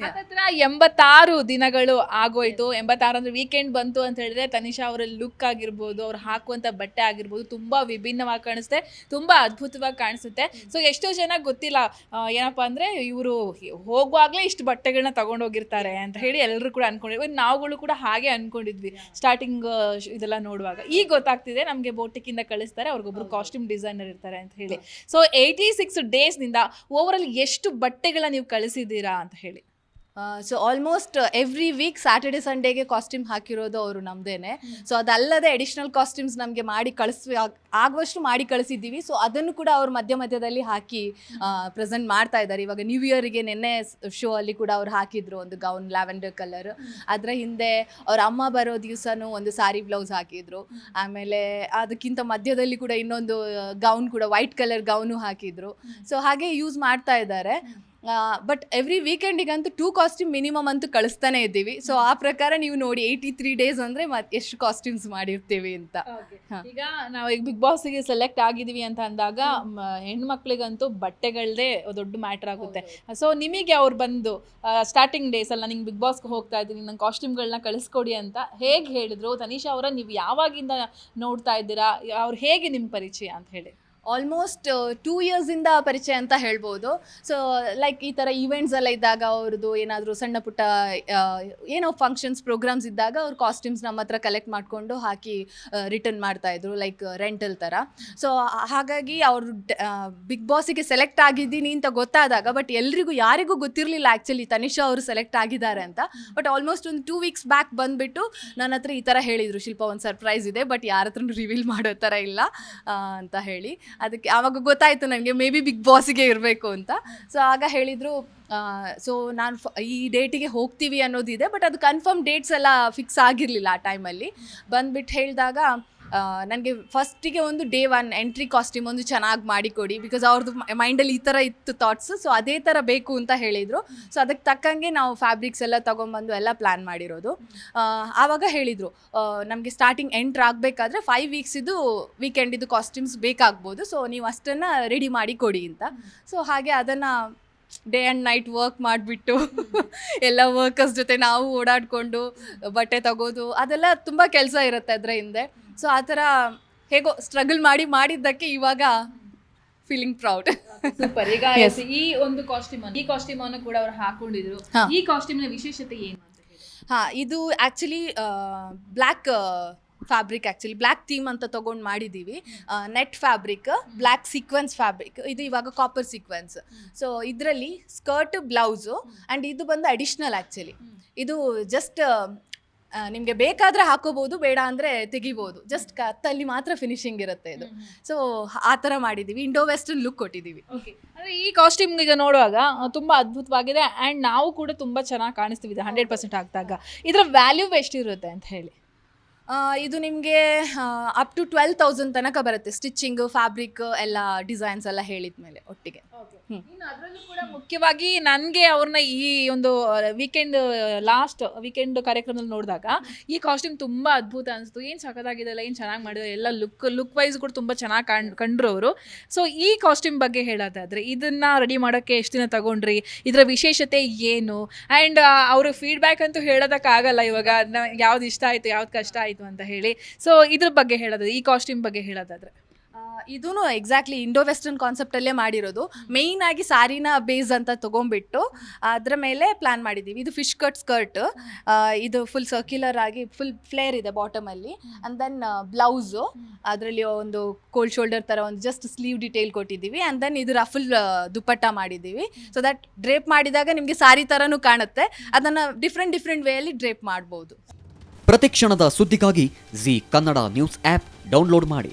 ಹತ್ರ ಎಂಬತ್ತಾರು ದಿನಗಳು ಆಗೋಯ್ತು. ಎಂಬತ್ತಾರು ಅಂದ್ರೆ ವೀಕೆಂಡ್ ಬಂತು ಅಂತ ಹೇಳಿದ್ರೆ ತನಿಷಾ ಅವರ ಲುಕ್ ಆಗಿರ್ಬೋದು ಅವ್ರು ಹಾಕುವಂತ ಬಟ್ಟೆ ಆಗಿರ್ಬೋದು ತುಂಬಾ ವಿಭಿನ್ನವಾಗಿ ಕಾಣಿಸುತ್ತೆ ತುಂಬಾ ಅದ್ಭುತವಾಗಿ ಕಾಣಿಸುತ್ತೆ. ಸೊ ಎಷ್ಟೋ ಜನ ಗೊತ್ತಿಲ್ಲ ಆ, ಏನಪ್ಪಾ ಅಂದ್ರೆ ಇವರು ಹೋಗುವಾಗ್ಲೇ ಇಷ್ಟು ಬಟ್ಟೆಗಳನ್ನ ತಗೊಂಡೋಗಿರ್ತಾರೆ ಅಂತ ಹೇಳಿ ಎಲ್ಲರೂ ಕೂಡ ಅನ್ಕೊಂಡಿದ್ವಿ. ನಾವುಗಳು ಕೂಡ ಹಾಗೆ ಅನ್ಕೊಂಡಿದ್ವಿ. ಸ್ಟಾರ್ಟಿಂಗ್ ಇದೆಲ್ಲ ನೋಡುವಾಗ. ಈಗ ಗೊತ್ತಾಗ್ತಿದೆ ನಮಗೆ ಬೋಟಿಕ್ಕಿಂದ ಕಳಿಸ್ತಾರೆ ಅವ್ರಿಗೊಬ್ರು ಕಾಸ್ಟ್ಯೂಮ್ ಡಿಸೈನರ್ ಇರ್ತಾರೆ ಅಂತ ಹೇಳಿ. ಸೊ ಏಯ್ಟಿ ಸಿಕ್ಸ್ ಡೇಸ್ನಿಂದ ಓವರ್ ಆಲ್ ಎಷ್ಟು ಬಟ್ಟೆಗಳನ್ನ ನೀವು ಕಳಿಸಿದ್ದೀರಾ ಅಂತ ಹೇಳಿ. So almost every week Saturday ಸಂಡೇಗೆ costume ಹಾಕಿರೋದು ಅವರು ನಮ್ದೇನೆ. ಸೊ ಅದಲ್ಲದೆ ಅಡಿಷನಲ್ ಕಾಸ್ಟ್ಯೂಮ್ಸ್ ನಮಗೆ ಮಾಡಿ ಕಳಿಸ್ ಆಗುವಷ್ಟು ಮಾಡಿ ಕಳಿಸಿದ್ದೀವಿ. ಸೊ ಅದನ್ನು ಕೂಡ ಅವ್ರು ಮಧ್ಯ ಮಧ್ಯದಲ್ಲಿ ಹಾಕಿ ಪ್ರೆಸೆಂಟ್ ಮಾಡ್ತಾ ಇದ್ದಾರೆ. ಇವಾಗ ನ್ಯೂ ಇಯರ್ಗೆ ನಿನ್ನೆ ಶೋ ಅಲ್ಲಿ ಕೂಡ ಅವ್ರು ಹಾಕಿದ್ರು ಒಂದು ಗೌನ್ ಲ್ಯಾವೆಂಡರ್ ಕಲರ್ ಅದರ ಹಿಂದೆ ಅವ್ರ ಅಮ್ಮ ಬರೋ ದಿವಸನೂ ಒಂದು ಸಾರಿ ಬ್ಲೌಸ್ ಹಾಕಿದ್ರು. ಆಮೇಲೆ ಅದಕ್ಕಿಂತ ಮಧ್ಯದಲ್ಲಿ ಕೂಡ ಇನ್ನೊಂದು ಗೌನ್ ಕೂಡ ವೈಟ್ ಕಲರ್ ಗೌನು ಹಾಕಿದ್ರು. ಸೊ ಹಾಗೆ ಯೂಸ್ ಮಾಡ್ತಾ ಇದ್ದಾರೆ. ಬಟ್ ಎವ್ರಿ ವೀಕೆಂಡಿಗಂತೂ ಟೂ ಕಾಸ್ಟ್ಯೂಮ್ ಮಿನಿಮಮ್ ಅಂತೂ ಕಳಿಸ್ತಾನೆ ಇದ್ದೀವಿ. ಸೊ ಆ ಪ್ರಕಾರ ನೀವು ನೋಡಿ ಏಯ್ಟಿ ತ್ರೀ ಡೇಸ್ ಅಂದರೆ ಮತ್ತೆ ಎಷ್ಟು ಕಾಸ್ಟ್ಯೂಮ್ಸ್ ಮಾಡಿರ್ತೀವಿ ಅಂತ. ಈಗ ನಾವು ಈಗ ಬಿಗ್ ಬಾಸ್ಗೆ ಸೆಲೆಕ್ಟ್ ಆಗಿದೀವಿ ಅಂತ ಅಂದಾಗ ಹೆಣ್ಮಕ್ಳಿಗಂತೂ ಬಟ್ಟೆಗಳದೇ ದೊಡ್ಡ ಮ್ಯಾಟರ್ ಆಗುತ್ತೆ. ಸೊ ನಿಮಗೆ ಅವ್ರು ಬಂದು ಸ್ಟಾರ್ಟಿಂಗ್ ಡೇಸ್ ಅಲ್ಲ ನಿಂಗೆ ಬಿಗ್ ಬಾಸ್ಗೆ ಹೋಗ್ತಾ ಇದ್ದೀನಿ ನಂಗೆ ಕಾಸ್ಟ್ಯೂಮ್ಗಳನ್ನ ಕಳಿಸ್ಕೊಡಿ ಅಂತ ಹೇಗೆ ಹೇಳಿದ್ರು? ತನಿಷಾ ಅವರ ನೀವು ಯಾವಾಗಿಂದ ನೋಡ್ತಾ ಇದ್ದೀರಾ? ಅವ್ರು ಹೇಗೆ ನಿಮ್ಮ ಪರಿಚಯ ಅಂತ ಹೇಳಿ. ಆಲ್ಮೋಸ್ಟ್ ಟೂ ಇಯರ್ಸಿಂದ ಪರಿಚಯ ಅಂತ ಹೇಳ್ಬೋದು. ಸೊ ಲೈಕ್ ಈ ಥರ ಈವೆಂಟ್ಸ್ ಎಲ್ಲ ಇದ್ದಾಗ ಅವ್ರದ್ದು ಏನಾದರೂ ಸಣ್ಣ ಪುಟ್ಟ ಏನೋ ಫಂಕ್ಷನ್ಸ್ ಪ್ರೋಗ್ರಾಮ್ಸ್ ಇದ್ದಾಗ ಅವ್ರ ಕಾಸ್ಟ್ಯೂಮ್ಸ್ ನಮ್ಮ ಹತ್ರ ಕಲೆಕ್ಟ್ ಮಾಡಿಕೊಂಡು ಹಾಕಿ ರಿಟರ್ನ್ ಮಾಡ್ತಾಯಿದ್ರು ಲೈಕ್ ರೆಂಟಲ್ ಥರ ಸೊ ಹಾಗಾಗಿ ಅವರು ಬಿಗ್ ಬಾಸಿಗೆ ಸೆಲೆಕ್ಟ್ ಆಗಿದ್ದೀನಿ ಅಂತ ಗೊತ್ತಾದಾಗ ಬಟ್ ಎಲ್ರಿಗೂ ಯಾರಿಗೂ ಗೊತ್ತಿರಲಿಲ್ಲ ಆ್ಯಕ್ಚುಲಿ ತನಿಷಾ ಅವರು ಸೆಲೆಕ್ಟ್ ಆಗಿದ್ದಾರೆ ಅಂತ. ಬಟ್ ಆಲ್ಮೋಸ್ಟ್ ಒಂದು ಟೂ ವೀಕ್ಸ್ ಬ್ಯಾಕ್ ಬಂದುಬಿಟ್ಟು ನನ್ನ ಹತ್ರ ಈ ಥರ ಹೇಳಿದರು, ಶಿಲ್ಪ, ಒಂದು ಸರ್ಪ್ರೈಸ್ ಇದೆ ಬಟ್ ಯಾರ ಹತ್ರನೂ ರಿವೀಲ್ ಮಾಡೋ ಥರ ಇಲ್ಲ ಅಂತ ಹೇಳಿ. ಅದಕ್ಕೆ ಆವಾಗ ಗೊತ್ತಾಯಿತು ನನಗೆ ಮೇ ಬಿ ಬಿಗ್ ಬಾಸಿಗೆ ಇರಬೇಕು ಅಂತ. ಸೊ ಆಗ ಹೇಳಿದರು ಸೊ ನಾನು ಈ ಡೇಟಿಗೆ ಹೋಗ್ತೀವಿ ಅನ್ನೋದಿದೆ ಬಟ್ ಅದು ಕನ್ಫರ್ಮ್ ಡೇಟ್ಸ್ ಎಲ್ಲ ಫಿಕ್ಸ್ ಆಗಿರಲಿಲ್ಲ ಆ ಟೈಮಲ್ಲಿ ಬಂದ್ಬಿಟ್ಟು ಹೇಳಿದಾಗ ನನಗೆ ಫಸ್ಟಿಗೆ ಒಂದು ಡೇ ಒನ್ ಎಂಟ್ರಿ ಕಾಸ್ಟ್ಯೂಮ್ ಒಂದು ಚೆನ್ನಾಗಿ ಮಾಡಿಕೊಡಿ ಬಿಕಾಸ್ ಅವ್ರದ್ದು ಮೈಂಡಲ್ಲಿ ಈ ಥರ ಇತ್ತು ಥಾಟ್ಸ್ ಸೊ ಅದೇ ಥರ ಬೇಕು ಅಂತ ಹೇಳಿದರು. ಸೊ ಅದಕ್ಕೆ ತಕ್ಕಂಗೆ ನಾವು ಫ್ಯಾಬ್ರಿಕ್ಸ್ ಎಲ್ಲ ತೊಗೊಂಬಂದು ಎಲ್ಲ ಪ್ಲ್ಯಾನ್ ಮಾಡಿರೋದು. ಆವಾಗ ಹೇಳಿದರು ನಮಗೆ ಸ್ಟಾರ್ಟಿಂಗ್ ಎಂಟ್ರ್ ಆಗಬೇಕಾದ್ರೆ ಫೈವ್ ವೀಕ್ಸಿದು ವೀಕೆಂಡಿದು ಕಾಸ್ಟ್ಯೂಮ್ಸ್ ಬೇಕಾಗ್ಬೋದು ಸೊ ನೀವು ಅಷ್ಟನ್ನು ರೆಡಿ ಮಾಡಿ ಕೊಡಿ ಅಂತ. ಸೊ ಹಾಗೆ ಅದನ್ನು ಡೇ ಆ್ಯಂಡ್ ನೈಟ್ ವರ್ಕ್ ಮಾಡಿಬಿಟ್ಟು ಎಲ್ಲ ವರ್ಕರ್ಸ್ ಜೊತೆ ನಾವು ಓಡಾಡಿಕೊಂಡು ಬಟ್ಟೆ ತಗೋದು, ಅದೆಲ್ಲ ತುಂಬ ಕೆಲಸ ಇರುತ್ತೆ ಅದರ ಹಿಂದೆ. ಸೊ ಆ ಥರ ಹೇಗೋ ಸ್ಟ್ರಗಲ್ ಮಾಡಿ ಮಾಡಿದ್ದಕ್ಕೆ ಇವಾಗ ಫೀಲಿಂಗ್ ಪ್ರೌಡ್ ಸೂಪರ್ ಈಗ. ಈ ಒಂದು ಕಾಸ್ಟ್ಯೂಮ್ ಈ ಕಾಸ್ಟ್ಯೂಮ್ ಅನ್ನು ಕೂಡ ಅವ್ರು ಹಾಕೊಂಡಿದ್ರು. ಈ ಕಾಸ್ಟ್ಯೂಮ್ನ ವಿಶೇಷತೆ ಏನು ಹಾಂ ಇದು actually black fabric actually black theme ಅಂತ ತೊಗೊಂಡು ಮಾಡಿದ್ದೀವಿ net fabric black sequence fabric ಇದು ಇವಾಗ ಕಾಪರ್ ಸೀಕ್ವೆನ್ಸ್ ಸೊ ಇದರಲ್ಲಿ ಸ್ಕರ್ಟ್ ಬ್ಲೌಸು ಆ್ಯಂಡ್ ಇದು ಬಂದು ಅಡಿಷ್ನಲ್ ಆ್ಯಕ್ಚುಲಿ ಇದು ಜಸ್ಟ್ ನಿಮಗೆ ಬೇಕಾದರೆ ಹಾಕೋಬಹುದು ಬೇಡ ಅಂದರೆ ತೆಗಿಬೋದು. ಜಸ್ಟ್ ಕತ್ತಲ್ಲಿ ಮಾತ್ರ ಫಿನಿಶಿಂಗ್ ಇರುತ್ತೆ ಇದು. ಸೊ ಆ ಥರ ಮಾಡಿದ್ದೀವಿ ಇಂಡೋ ವೆಸ್ಟರ್ನ್ ಲುಕ್ ಕೊಟ್ಟಿದ್ದೀವಿ ಓಕೆ ಅಂದ್ರೆ ಈ ಕಾಸ್ಟ್ಯೂಮ್ ಈಗ ನೋಡುವಾಗ ತುಂಬ ಅದ್ಭುತವಾಗಿದೆ ಆ್ಯಂಡ್ ನಾವು ಕೂಡ ತುಂಬ ಚೆನ್ನಾಗಿ ಕಾಣಿಸ್ತೀವಿ ಹಂಡ್ರೆಡ್ ಪರ್ಸೆಂಟ್ ಆಗ್ದಾಗ. ಇದರ ವ್ಯಾಲ್ಯೂ ಎಷ್ಟಿರುತ್ತೆ ಅಂತ ಹೇಳಿ? ಇದು ನಿಮಗೆ ಅಪ್ ಟು ಟ್ವೆಲ್ ತೌಸಂಡ್ ತನಕ ಬರುತ್ತೆ. ಸ್ಟಿಚಿಂಗ್ ಫ್ಯಾಬ್ರಿಕ್ ಎಲ್ಲ ಡಿಸೈನ್ಸ್ ಎಲ್ಲ ಹೇಳಿದ ಮೇಲೆ ಒಟ್ಟಿಗೆ. ಇನ್ನು ಅದರಲ್ಲೂ ಕೂಡ ಮುಖ್ಯವಾಗಿ ನನಗೆ ಅವ್ರನ್ನ ಈ ಒಂದು ವೀಕೆಂಡ್ ಲಾಸ್ಟ್ ವೀಕೆಂಡ್ ಕಾರ್ಯಕ್ರಮದಲ್ಲಿ ನೋಡಿದಾಗ ಈ ಕಾಸ್ಟ್ಯೂಮ್ ತುಂಬಾ ಅದ್ಭುತ ಅನಿಸ್ತು. ಏನು ಸಖತ್ತಾಗಿದೆಲ್ಲ, ಏನು ಚೆನ್ನಾಗಿ ಮಾಡಿದ್ರು, ಎಲ್ಲ ಲುಕ್ ಲುಕ್ ವೈಸ್ ಕೂಡ ತುಂಬಾ ಚೆನ್ನಾಗಿ ಕಾಣ್, ಕಂಡ್ರು ಅವರು. ಸೊ ಈ ಕಾಸ್ಟ್ಯೂಮ್ ಬಗ್ಗೆ ಹೇಳೋದಾದ್ರೆ ಇದನ್ನ ರೆಡಿ ಮಾಡೋಕ್ಕೆ ಎಷ್ಟು ದಿನ ತಗೊಂಡ್ರಿ? ಇದರ ವಿಶೇಷತೆ ಏನು? ಆ್ಯಂಡ್ ಅವ್ರ ಫೀಡ್ಬ್ಯಾಕ್ ಅಂತೂ ಹೇಳೋದಕ್ಕಾಗಲ್ಲ ಇವಾಗ. ಯಾವ್ದು ಇಷ್ಟ ಆಯಿತು, ಯಾವ್ದು ಕಷ್ಟ ಆಯಿತು ಅಂತ ಹೇಳಿ. ಸೊ ಇದ್ರ ಬಗ್ಗೆ ಹೇಳೋದು ಈ ಕಾಸ್ಟ್ಯೂಮ್ ಬಗ್ಗೆ ಹೇಳೋದಾದ್ರೆ. ಇದೂ ಎಕ್ಸಾಕ್ಟ್ಲಿ ಇಂಡೋ ವೆಸ್ಟರ್ನ್ ಕಾನ್ಸೆಪ್ಟಲ್ಲೇ ಮಾಡಿರೋದು. ಮೇಯ್ನ್ ಆಗಿ ಸಾರಿನ ಬೇಸ್ ಅಂತ ತೊಗೊಂಬಿಟ್ಟು ಅದರ ಮೇಲೆ ಪ್ಲ್ಯಾನ್ ಮಾಡಿದ್ದೀವಿ ಇದು ಫಿಶ್ ಕಟ್ ಸ್ಕರ್ಟ್ ಇದು ಫುಲ್ ಸರ್ಕ್ಯುಲರ್ ಆಗಿ ಫುಲ್ ಫ್ಲೇರ್ ಇದೆ ಬಾಟಮಲ್ಲಿ ಆ್ಯಂಡ್ ದೆನ್ ಬ್ಲೌಸು ಅದರಲ್ಲಿ ಒಂದು ಕೋಲ್ಡ್ ಶೋಲ್ಡರ್ ಥರ ಒಂದು ಜಸ್ಟ್ ಸ್ಲೀವ್ ಡಿಟೇಲ್ ಕೊಟ್ಟಿದ್ದೀವಿ. ಆ್ಯಂಡ್ ದೆನ್ ಇದು ರಫುಲ್ ದುಪ್ಪಟ್ಟ ಮಾಡಿದ್ದೀವಿ. ಸೊ ದಟ್ ಡ್ರೇಪ್ ಮಾಡಿದಾಗ ನಿಮಗೆ ಸಾರಿ ಥರನೂ ಕಾಣುತ್ತೆ. ಅದನ್ನು ಡಿಫ್ರೆಂಟ್ ಡಿಫ್ರೆಂಟ್ ವೇಯಲ್ಲಿ ಡ್ರೇಪ್ ಮಾಡ್ಬೋದು. ಪ್ರತಿಕ್ಷಣದ ಸುದ್ದಿಗಾಗಿ Zee Kannada news app download ಮಾಡಿ.